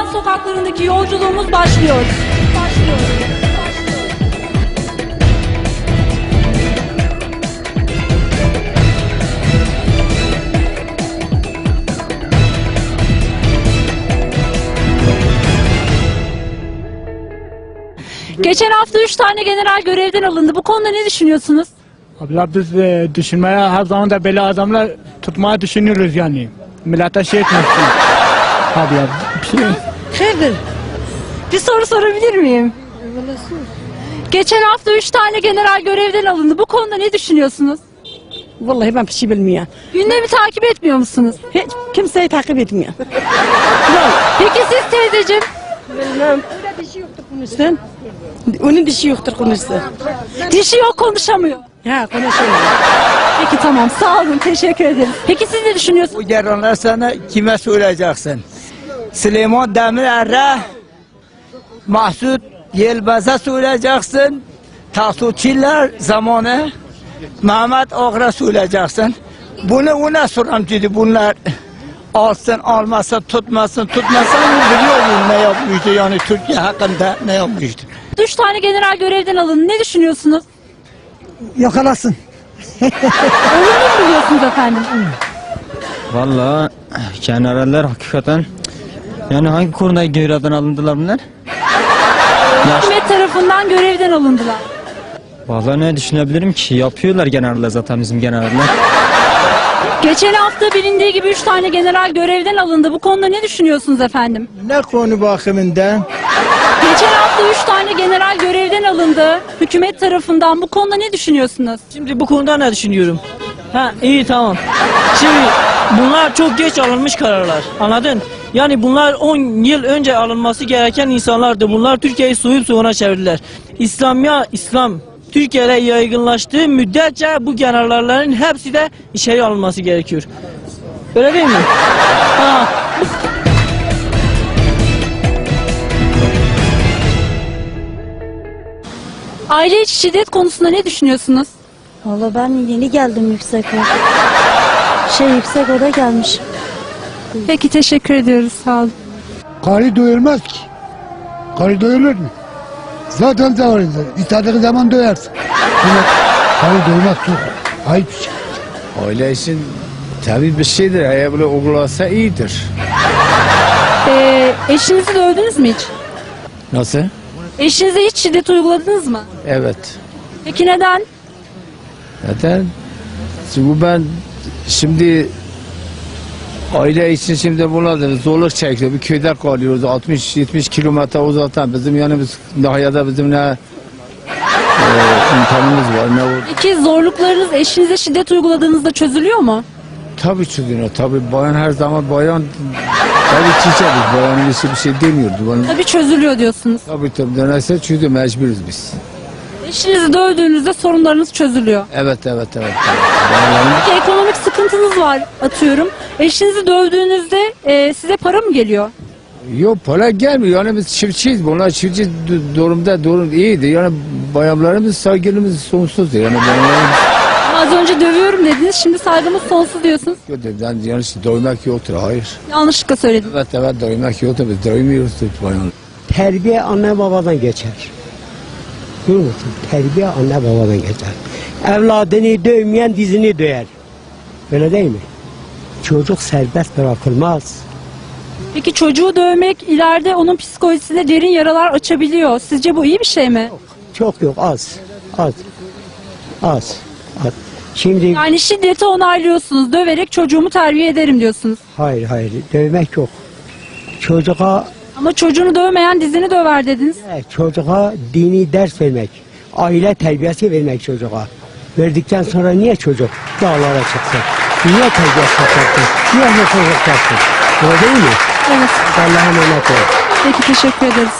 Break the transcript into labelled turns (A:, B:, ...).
A: İran sokaklarındaki yolculuğumuz başlıyor. Başlıyor. Geçen hafta 3 tane general görevden alındı. Bu konuda ne düşünüyorsunuz?
B: Abla biz e, düşünmeye her zaman da böyle adamlar tutmaya düşünüyoruz yani. Millete şey etmesin. Abla bir şey.
A: Hayırdır? Bir soru sorabilir miyim? Geçen hafta 3 tane general görevden alındı. Bu konuda ne düşünüyorsunuz?
C: Vallahi ben bir şey bilmiyorum.
A: Gündemi takip etmiyor musunuz?
C: Hiç kimseyi takip etmiyor.
A: Peki siz teyzeciğim?
C: Bilmem. Öyle dişi yoktur konuşsun. Onun dişi yoktur konuşsun.
A: Dişi yok konuşamıyor.
C: Ha konuşuyor.
A: Peki tamam sağ olun teşekkür ederim. Peki siz ne düşünüyorsunuz?
D: Bu geranlar sana kime söyleyeceksin? Süleyman Demirer'e Mahsut Yelbaz'a söyleyeceksin. Tasutçiler zamanı Mehmet Ağr'a söyleyeceksin. Bunu ona soram dedi bunlar alsın almasın tutmasın tutmasın biliyor ne yapmıştı yani Türkiye hakkında ne yapmıştı.
A: 3 tane general görevden alındı. Ne düşünüyorsunuz?
C: Yakalasın.
A: Olumlu mu buluyorsunuz efendim?
E: Valla generaller hakikaten yani hangi konuda görevden alındılar bunlar?
A: Hükümet tarafından görevden alındılar.
E: Valla ne düşünebilirim ki yapıyorlar generaller zaten bizim generaller.
A: Geçen hafta bilindiği gibi 3 tane general görevden alındı. Bu konuda ne düşünüyorsunuz efendim?
D: Ne konu bakımından?
A: Geçen hafta 3 tane general görevden alındı. Hükümet tarafından. Bu konuda ne düşünüyorsunuz?
F: Şimdi bu konuda ne düşünüyorum? Ha iyi tamam. Şimdi bunlar çok geç alınmış kararlar. Anladın? Yani bunlar 10 yıl önce alınması gereken insanlardı. Bunlar Türkiye'yi soyup soğuna çevirdiler. İslamya, İslam Türkiye'de yaygınlaştığı müddetçe bu generallerin hepsi de içeri alınması gerekiyor. Öyle değil mi? Ha,
A: Aile içi şiddet konusunda ne düşünüyorsunuz?
G: Valla ben yeni geldim yüksek Şey yüksek oda gelmiş.
A: Peki teşekkür ediyoruz. Sağ olun.
H: Karı doyulmaz ki. Karı doyulur mu? Zaten zavallıdır. İstediğin zaman doyarsın. Ama karı doymak çok ayıp bir şey.
I: Aile için tabii bir şeydir. Eğer böyle uygulasa iyidir.
A: Ee, eşinizi dövdünüz mü hiç?
I: Nasıl?
A: Eşinize hiç şiddet uyguladınız mı?
I: Evet.
A: Peki neden?
I: Neden? Çünkü ben şimdi aile için şimdi bunlar zorluk çekiyor. Bir köyde kalıyoruz. 60-70 kilometre uzaktan. Bizim yanımız nahiyada bizim ne e, imkanımız var. Ne
A: Peki zorluklarınız eşinize şiddet uyguladığınızda çözülüyor mu?
I: Tabii çözülüyor. Tabii bayan her zaman bayan tabii çiçeğiz. Bayanın işi bir şey demiyordu.
A: Tabii çözülüyor diyorsunuz.
I: tabii tabii dönerse çünkü mecburuz biz.
A: Eşinizi dövdüğünüzde sorunlarınız çözülüyor.
I: Evet evet evet.
A: Peki ekonomik sıkıntınız var atıyorum. Eşinizi dövdüğünüzde e, size para mı geliyor?
I: Yok para gelmiyor. Yani biz çiftçiyiz. Bunlar çiftçi du- durumda durum iyiydi. Yani bayanlarımız saygımız sonsuzdu. Yani bayanlarımız
A: Az önce dövüyorum dediniz şimdi saygımız sonsuz diyorsunuz.
I: yani, yani doymak yoktur. Hayır.
A: Yanlışlıkla söyledim.
I: Evet evet doymak yoktur. Biz doymuyoruz bayan.
J: Terbiye anne babadan geçer. Görüyor musun? Terbiye anne babadan geçer. Evladını dövmeyen dizini döyer. Öyle değil mi? Çocuk serbest bırakılmaz.
A: Peki çocuğu dövmek ileride onun psikolojisinde derin yaralar açabiliyor. Sizce bu iyi bir şey mi?
J: Çok yok az. Az. Az. Az. Şimdi
A: Yani şiddeti onaylıyorsunuz. Döverek çocuğumu terbiye ederim diyorsunuz.
J: hayır hayır dövmek yok. Çocuğa
A: Ama çocuğunu dövmeyen dizini döver dediniz.
J: e, çocuğa dini ders vermek. Aile terbiyesi vermek çocuğa. Verdikten sonra niye çocuk dağlara çıksın? Niye terbiyesi yapacaksın? Niye hukuk yapacaksın? Öyle değil mi?
A: Evet.
J: Allah'a emanet ol.
A: Peki teşekkür ederiz.